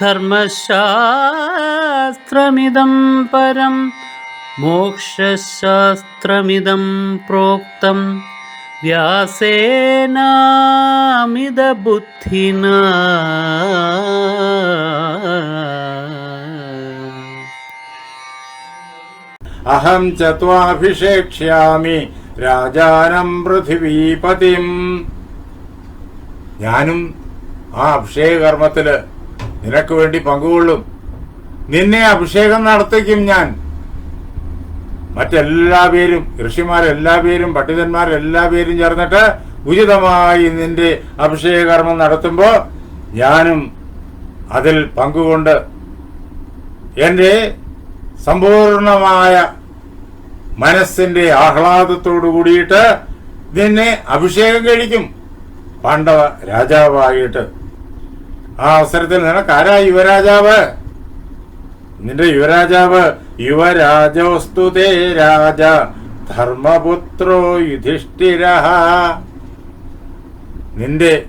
ധർമ്മശാസ്ത്രമിദം പരം മോക്ഷശാസ്ത്രമിതം പ്രോക്തം. വ്യാസേനാമിതബുദ്ധിന. അഹം ചത്വാഭിഷേക്ഷ്യാമി രാജാനം പൃഥിവീപതിം. ഞാനും ആ അഭിഷേകകർമ്മത്തിൽ നിനക്ക് വേണ്ടി പങ്കുകൊള്ളും. നിന്നെ അഭിഷേകം നടത്തിക്കും ഞാൻ. മറ്റെല്ലാ പേരും ഋഷിമാരെല്ലാ പേരും പണ്ഡിതന്മാരെല്ലാ പേരും ചേർന്നിട്ട് ഉചിതമായി നിന്റെ അഭിഷേകകർമ്മം നടത്തുമ്പോൾ ഞാനും അതിൽ പങ്കുകൊണ്ട് എന്റെ സമ്പൂർണമായ മനസ്സിന്റെ ആഹ്ലാദത്തോടു കൂടിയിട്ട് നിന്നെ അഭിഷേകം കഴിക്കും. പാണ്ഡവ രാജാവായിട്ട് ആ അവസരത്തിൽ നിനക്ക് ആരാ യുവരാജാവ്? നിന്റെ യുവരാജാവ് യുവരാജോസ്തു രാജ ധർമ്മപുത്രോ യുധിഷ്ഠിര. നിന്റെ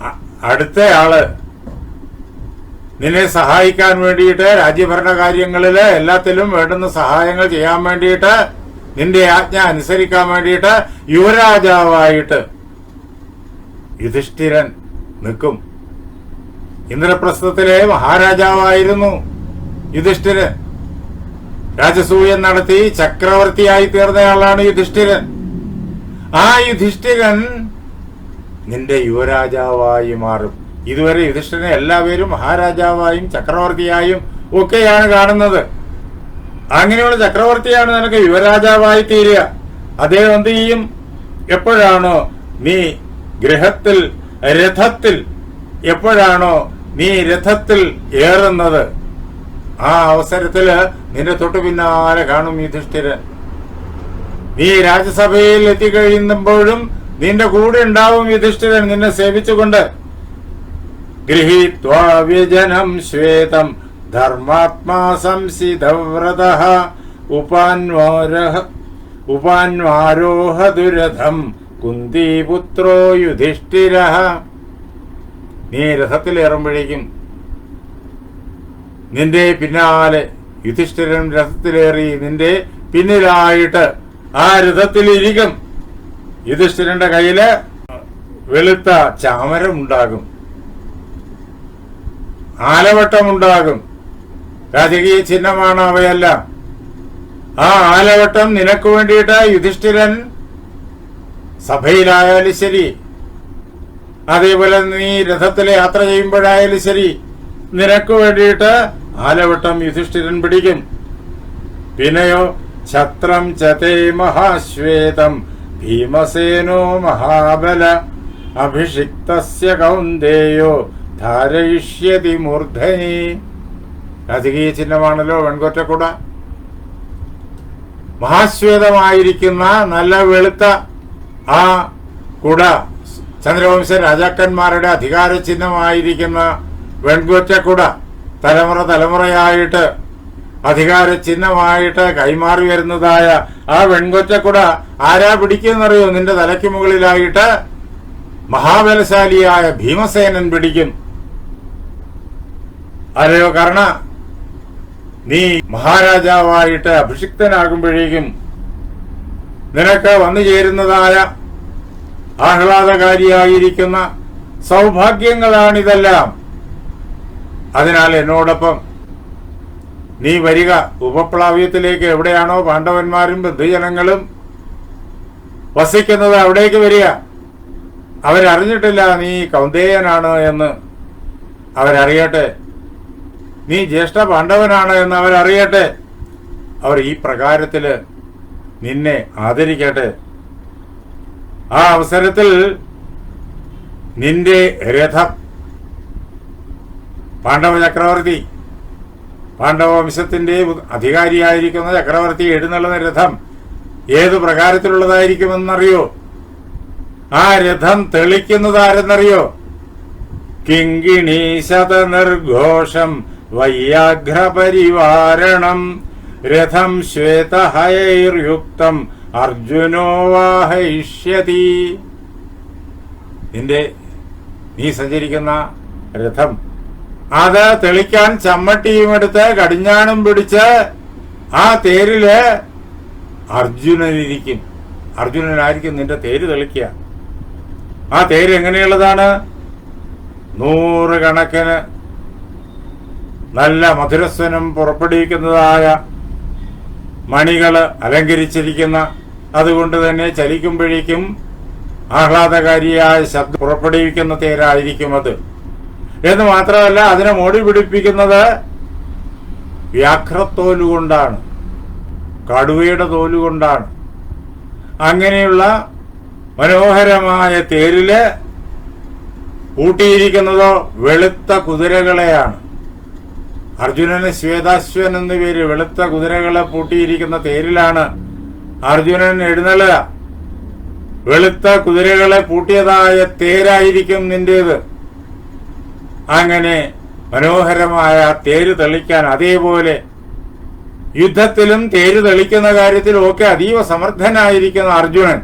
അടുത്ത അടുത്തയാൾ നിന്നെ സഹായിക്കാൻ വേണ്ടിയിട്ട് രാജ്യഭരണ കാര്യങ്ങളിൽ എല്ലാത്തിലും വേണ്ടുന്ന സഹായങ്ങൾ ചെയ്യാൻ വേണ്ടിയിട്ട് നിന്റെ ആജ്ഞ അനുസരിക്കാൻ വേണ്ടിയിട്ട് യുവരാജാവായിട്ട് യുധിഷ്ഠിരൻ നിൽക്കും. ഇന്ദ്രപ്രസ്ഥത്തിലെ മഹാരാജാവായിരുന്നു യുധിഷ്ഠിരൻ. രാജസൂയം നടത്തി ചക്രവർത്തിയായി തീർന്നയാളാണ് യുധിഷ്ഠിരൻ. ആ യുധിഷ്ഠിരൻ നിന്റെ യുവരാജാവായി മാറും. ഇതുവരെ യുധിഷ്ഠിരനെ എല്ലാവരും മഹാരാജാവായും ചക്രവർത്തിയായും ഒക്കെയാണ് കാണുന്നത്. അങ്ങനെയുള്ള ചക്രവർത്തിയാണ് നിനക്ക് യുവരാജാവായി തീരുക. അദ്ദേഹം എന്ത് ചെയ്യും? എപ്പോഴാണോ നീ ഗ്രഹത്തിൽ രഥത്തിൽ എപ്പോഴാണോ നീ രഥത്തിൽ ഏറുന്നത് ആ അവസരത്തിൽ നിന്റെ തൊട്ടു പിന്നാലെ കാണും യുധിഷ്ഠിരൻ നീ രാജ്യസഭയിൽ എത്തിക്കഴിയുമ്പോഴും നിന്റെ കൂടെ ഉണ്ടാവും യുധിഷ്ഠിരൻ നിന്നെ സേവിച്ചുകൊണ്ട്. ഗൃഹീത്വാ വ്യജനം ശ്വേതം ധർമാത്മാ സംസിതവ്രത ഉപാന്വാരഹ ദുരഥം കുന്തിപുത്രോ യുധിഷ്ഠിര നീ രഥത്തിലേറുമ്പോഴേക്കും നിന്റെ പിന്നാലെ യുധിഷ്ഠിരൻ രഥത്തിലേറി നിന്റെ പിന്നിലായിട്ട് ആ രഥത്തിലിരിക്കും. യുധിഷ്ഠിരന്റെ കയ്യിൽ വെളുത്ത ചാമരം ഉണ്ടാകും ആലവട്ടമുണ്ടാകും. രാജകീയ ചിഹ്നമാണ് അവയെല്ലാം. ആ ആലവട്ടം നിനക്ക് വേണ്ടിയിട്ട് യുധിഷ്ഠിരൻ സഭയിലായാലും ശരി അതേപോലെ നീ രഥത്തിൽ യാത്ര ചെയ്യുമ്പോഴായാലും ശരി നിനക്ക് വേണ്ടിയിട്ട് ആലവട്ടം യുധിഷ്ഠിരൻ പിടിക്കും. പിന്നെയോ ഛത്രം ചതേ മഹാശ്വേതം ഭീമസേനോ മഹാബല അഭിഷിക്തസ്യ കൗന്ദേയോ ധാരയിഷ്യതി മൂർധനി. രാജകീയ ചിഹ്നമാണല്ലോ വെൺകൊറ്റക്കുട മഹാശ്വേതമായിരിക്കുന്ന നല്ല വെളുത്ത ആ കുട. ചന്ദ്രവംശ രാജാക്കന്മാരുടെ അധികാര ചിഹ്നമായിരിക്കുന്ന വെൺകുറ്റക്കുട തലമുറ തലമുറയായിട്ട് അധികാര ചിഹ്നമായിട്ട് കൈമാറി വരുന്നതായ ആ വെൺകൊറ്റക്കുട ആരാ പിടിക്കുന്നറിയോ? നിന്റെ തലയ്ക്ക് മുകളിലായിട്ട് മഹാബലശാലിയായ ഭീമസേനൻ പിടിക്കും. അല്ലയോ കർണ? നീ മഹാരാജാവായിട്ട് അഭിഷിക്തനാകുമ്പോഴേക്കും നിനക്ക് വന്നു ചേരുന്നതായ ആഹ്ലാദകാരിയായിരിക്കുന്ന സൗഭാഗ്യങ്ങളാണിതെല്ലാം. അതിനാൽ എന്നോടൊപ്പം നീ വരിക. ഉപപ്ലാവ്യത്തിലേക്ക് എവിടെയാണോ പാണ്ഡവന്മാരും ബന്ധുജനങ്ങളും വസിക്കുന്നത് അവിടേക്ക് വരിക. അവരറിഞ്ഞിട്ടില്ല നീ കൗന്ദേയനാണ് എന്ന് അവരറിയട്ടെ. നീ ജ്യേഷ്ഠ പാണ്ഡവനാണ് എന്ന് അവരറിയട്ടെ. അവർ ഈ പ്രകാരത്തിൽ നിന്നെ ആദരിക്കട്ടെ. ആ അവസരത്തിൽ നിന്റെ രഥം പാണ്ഡവ ചക്രവർത്തി പാണ്ഡവ വംശത്തിന്റെ അധികാരിയായിരിക്കുന്ന ചക്രവർത്തി എഴുന്നള്ളുന്ന രഥം ഏത് പ്രകാരത്തിലുള്ളതായിരിക്കുമെന്നറിയോ? ആ രഥം തെളിക്കുന്നത് ആരെന്നറിയോ കിങ്കിണി ശതനിർഘോഷം വയ്യാഘ്രപരിവാരണം രഥം ശ്വേതഹയൈർയുക്തം അർജുനോ വാഹയിഷ്യതി നിന്റെ നീ സഞ്ചരിക്കുന്ന രഥം. അത് തെളിക്കാൻ ചമ്മട്ടിയും എടുത്ത് കടിഞ്ഞാണും പിടിച്ച് ആ തേരിൽ അർജുനനിരിക്കും. അർജുനനായിരിക്കും നിന്റെ തേര് തെളിക്കുക. ആ തേര് എങ്ങനെയുള്ളതാണ്? നൂറുകണക്കിന് നല്ല മധുരസ്വനം പുറപ്പെടുവിക്കുന്നതായ മണികൾ അലങ്കരിച്ചിരിക്കുന്ന അതുകൊണ്ട് തന്നെ ചലിക്കുമ്പോഴേക്കും ആഹ്ലാദകാരിയായ ശബ്ദം പുറപ്പെടുവിക്കുന്ന തേരായിരിക്കും അത്. എന്ന് മാത്രമല്ല അതിനെ മോടി പിടിപ്പിക്കുന്നത് വ്യാഘ്രത്തോലുകൊണ്ടാണ് കടുവയുടെ തോലുകൊണ്ടാണ് അങ്ങനെയുള്ള മനോഹരമായ തേരിൽ കൂട്ടിയിരിക്കുന്നതോ വെളുത്ത കുതിരകളെയാണ്. അർജുനന് ശ്വേതാശ്വൻ എന്ന പേര് വെളുത്ത കുതിരകളെ പൂട്ടിയിരിക്കുന്ന തേരിലാണ് അർജുനൻ എഴുന്നള്ളുക വെളുത്ത കുതിരകളെ പൂട്ടിയതായ തേരായിരിക്കും നിന്റേത്. അങ്ങനെ മനോഹരമായ തേര് തെളിക്കാൻ അതേപോലെ യുദ്ധത്തിലും തേര് തെളിക്കുന്ന കാര്യത്തിലും ഒക്കെ അതീവ സമർത്ഥനായിരിക്കുന്ന അർജുനൻ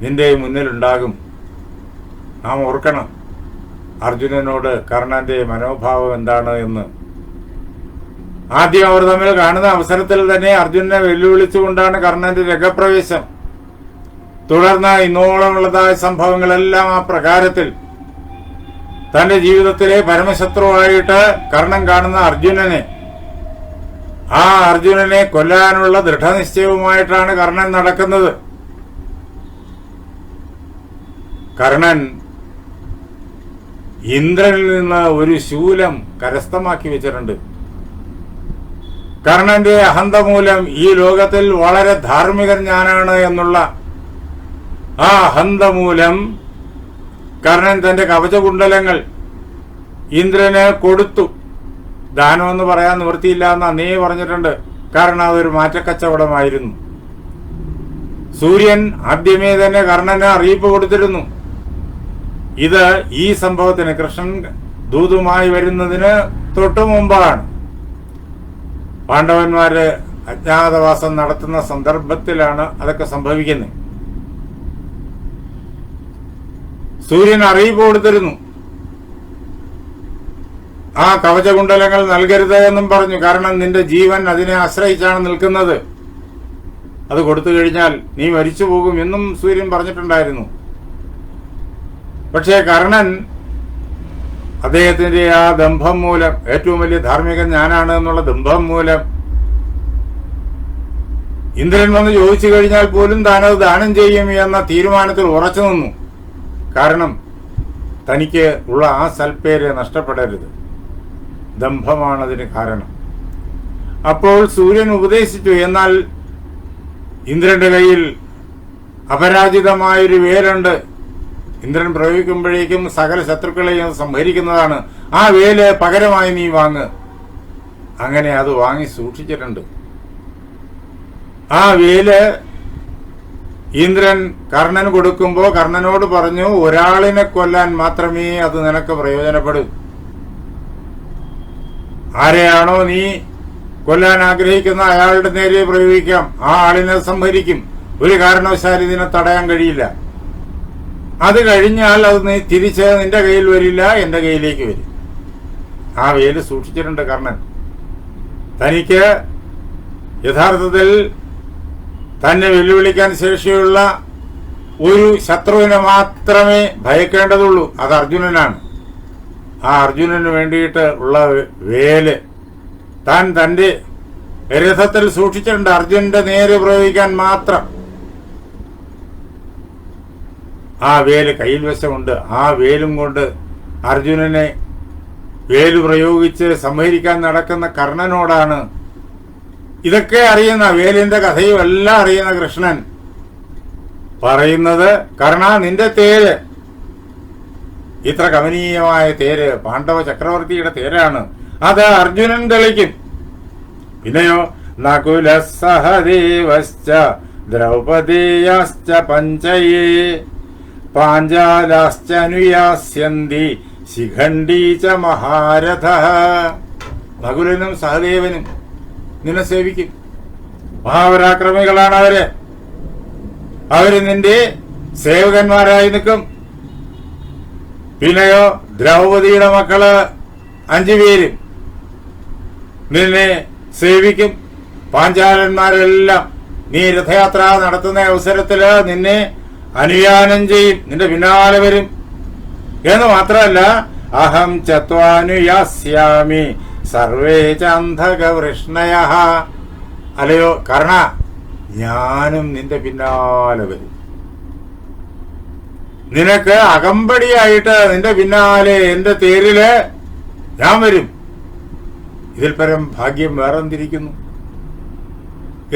നിന്റെ മുന്നിലുണ്ടാകും. നാം ഓർക്കണം. അർജുനനോട് കർണന്റെ മനോഭാവം എന്താണ് എന്ന്. ആദ്യം അവർ തമ്മിൽ കാണുന്ന അവസരത്തിൽ തന്നെ അർജുനനെ വെല്ലുവിളിച്ചുകൊണ്ടാണ് കർണന്റെ രംഗപ്രവേശം. തുടർന്ന് ഇന്നോളമുള്ളതായ സംഭവങ്ങളെല്ലാം ആ പ്രകാരത്തിൽ തന്റെ ജീവിതത്തിലെ പരമശത്രുവായിട്ട് കർണൻ കാണുന്ന അർജുനനെ ആ അർജുനനെ കൊല്ലാനുള്ള ദൃഢനിശ്ചയവുമായിട്ടാണ് കർണൻ നടക്കുന്നത്. കർണൻ ഇന്ദ്രനിൽ നിന്ന് ഒരു ശൂലം കരസ്ഥമാക്കി വെച്ചിട്ടുണ്ട്. കർണന്റെ അഹന്ത മൂലം ഈ ലോകത്തിൽ വളരെ ധാർമ്മികൻ ഞാനാണ് എന്നുള്ള ആ അഹന്ത മൂലം കർണൻ തന്റെ കവചകുണ്ടലങ്ങൾ ഇന്ദ്രന് കൊടുത്തു. ദാനമെന്ന് പറയാൻ നിവൃത്തിയില്ല എന്ന് അന്നേ പറഞ്ഞിട്ടുണ്ട്. കാരണം അതൊരു മാറ്റക്കച്ചവടമായിരുന്നു. സൂര്യൻ ആദ്യമേ തന്നെ കർണന് അറിയിപ്പ് കൊടുത്തിരുന്നു. ഇത് ഈ സംഭവത്തിന് കൃഷ്ണൻ ദൂതുമായി വരുന്നതിന് തൊട്ടു മുമ്പാണ്. പാണ്ഡവന്മാര് അജ്ഞാതവാസം നടത്തുന്ന സന്ദർഭത്തിലാണ് അതൊക്കെ സംഭവിക്കുന്നത്. സൂര്യൻ അറിയിപ്പ് കൊടുത്തിരുന്നു. ആ കവചകുണ്ടലങ്ങൾ നൽകരുത് എന്നും പറഞ്ഞു. കാരണം നിന്റെ ജീവൻ അതിനെ ആശ്രയിച്ചാണ് നിൽക്കുന്നത്. അത് കൊടുത്തു കഴിഞ്ഞാൽ നീ മരിച്ചു പോകും എന്നും സൂര്യൻ പറഞ്ഞിട്ടുണ്ടായിരുന്നു. പക്ഷേ കർണൻ അദ്ദേഹത്തിന്റെ ആ ദംഭം മൂലം ഏറ്റവും വലിയ ധാർമ്മികൻ ഞാനാണ് എന്നുള്ള ദംഭം മൂലം ഇന്ദ്രൻ വന്ന് ചോദിച്ചു കഴിഞ്ഞാൽ പോലും താനത് ദാനം ചെയ്യും എന്ന തീരുമാനത്തിൽ ഉറച്ചു നിന്നു. കാരണം തനിക്ക് ഉള്ള ആ സൽപ്പേര് നഷ്ടപ്പെടരുത്. ദമ്പമാണതിന് കാരണം. അപ്പോൾ സൂര്യൻ ഉപദേശിച്ചു എന്നാൽ ഇന്ദ്രന്റെ കയ്യിൽ അപരാജിതമായൊരു വേലുണ്ട്. ഇന്ദ്രൻ പ്രയോഗിക്കുമ്പോഴേക്കും സകല ശത്രുക്കളെയും സംഹരിക്കുന്നതാണ്. ആ വേൽ പകരമായി നീ വാങ്ങ്. അങ്ങനെ അത് വാങ്ങി സൂക്ഷിച്ചിട്ടുണ്ട്. ആ വേൽ ഇന്ദ്രൻ കർണൻ കൊടുക്കുമ്പോൾ കർണനോട് പറഞ്ഞു ഒരാളിനെ കൊല്ലാൻ മാത്രമേ അത് നിനക്ക് പ്രയോജനപ്പെടൂ. ആരെയാണോ നീ കൊല്ലാൻ ആഗ്രഹിക്കുന്ന അയാളുടെ നേരെ പ്രയോഗിക്കാം. ആ ആളിനെ സംഹരിക്കും. ഒരു കാരണവശാലും ഇതിനെ തടയാൻ കഴിയില്ല. അത് കഴിഞ്ഞാൽ അത് നീ തിരിച്ച് നിന്റെ കയ്യിൽ വരില്ല എന്റെ കയ്യിലേക്ക് വരും. ആ വേൽ സൂക്ഷിച്ചിട്ടുണ്ട് കർണൻ. തനിക്ക് യഥാർത്ഥത്തിൽ തന്നെ വെല്ലുവിളിക്കാൻ ശേഷിയുള്ള ഒരു ശത്രുവിനെ മാത്രമേ ഭയക്കേണ്ടതുള്ളൂ. അത് അർജുനനാണ്. ആ അർജുനന് വേണ്ടിയിട്ട് ഉള്ള വേൽ താൻ തന്റെ രഥത്തിൽ സൂക്ഷിച്ചിട്ടുണ്ട്. അർജുനന്റെ നേരെ പ്രയോഗിക്കാൻ മാത്രം. ആ വേൽ കയ്യിൽ വശമുണ്ട് ആ വേലും കൊണ്ട് അർജുനനെ വേൽ പ്രയോഗിച്ച് സംഹരിക്കാൻ നടക്കുന്ന കർണനോടാണ്. ഇതൊക്കെ അറിയുന്ന വേലിന്റെ കഥയും എല്ലാം അറിയുന്ന കൃഷ്ണൻ പറയുന്നത് കർണ നിന്റെ തേര്. ഇത്ര കമനീയമായ തേര് പാണ്ഡവ ചക്രവർത്തിയുടെ തേരാണ്. അത് അർജുനൻ തെളിക്കും. പിന്നെയോ നകുല സഹദേവശ്ച ദ്രൗപദേയാശ്ച പഞ്ചയേ. പാഞ്ചാലാശ്ച അനുയാസ്യന്തി ശിഖണ്ഡീ ച മഹാരഥ. നകുലനും സഹദേവനും നിന്നെ സേവിക്കും. മഹാപരാക്രമികളാണ് അവർ. അവർ നിന്റെ സേവകന്മാരായി നിൽക്കും. പിന്നെയോ ദ്രൗപതിയുടെ മക്കൾ അഞ്ചു പേരും നിന്നെ സേവിക്കും. പാഞ്ചാലന്മാരെല്ലാം നീ രഥയാത്ര നടത്തുന്ന അവസരത്തിൽ നിന്നെ അനുയാനം ചെയ്യും. നിന്റെ പിന്നാലെ വരും. എന്ന് മാത്രമല്ല അഹം ചത്വാനുയാസ്യാമി. സർവേ ചന്ധകവൃഷ്ണയ അല്ലയോ കർണ ഞാനും നിന്റെ പിന്നാലെ വരും. നിനക്ക് അകമ്പടിയായിട്ട് നിന്റെ പിന്നാലെ എന്റെ തേരിൽ ഞാൻ വരും. ഇതിൽ പരം ഭാഗ്യം വേറെന്തിരിക്കുന്നു?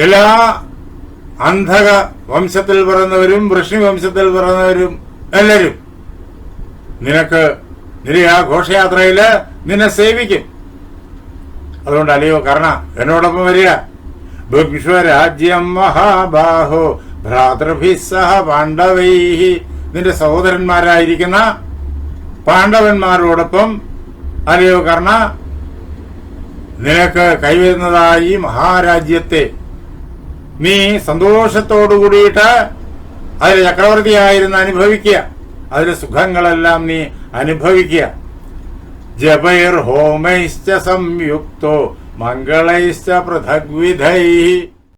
എല്ലാ അന്ധക വംശത്തിൽ പിറന്നവരും വൃഷ്ണി വംശത്തിൽ പിറന്നവരും എല്ലാവരും നിനക്ക് നിന്റെ ആ ഘോഷയാത്രയിൽ നിന്നെ സേവിക്കും. അതുകൊണ്ട് അല്ലയോ കർണ എന്നോടൊപ്പം വരിക. ഭുക്ഷ്വരാജ്യം മഹാബാഹോ ഭ്രാതൃഭി സഹ പാണ്ഡവൈ നിന്റെ സഹോദരന്മാരായിരിക്കുന്ന പാണ്ഡവന്മാരോടൊപ്പം അല്ലയോ കർണ നിനക്ക് കൈവരുന്നതായി മഹാരാജ്യത്തെ നീ സന്തോഷത്തോടു കൂടിയിട്ട് അതിൽ ചക്രവർത്തിയായിരുന്ന് അനുഭവിക്കുക. അതിലെ സുഖങ്ങളെല്ലാം നീ അനുഭവിക്കുക. ജപൈർ ഹോമൈശ്ച സംയുക്തോ മംഗളൈശ്ച പൃഥഗ്വിധൈ.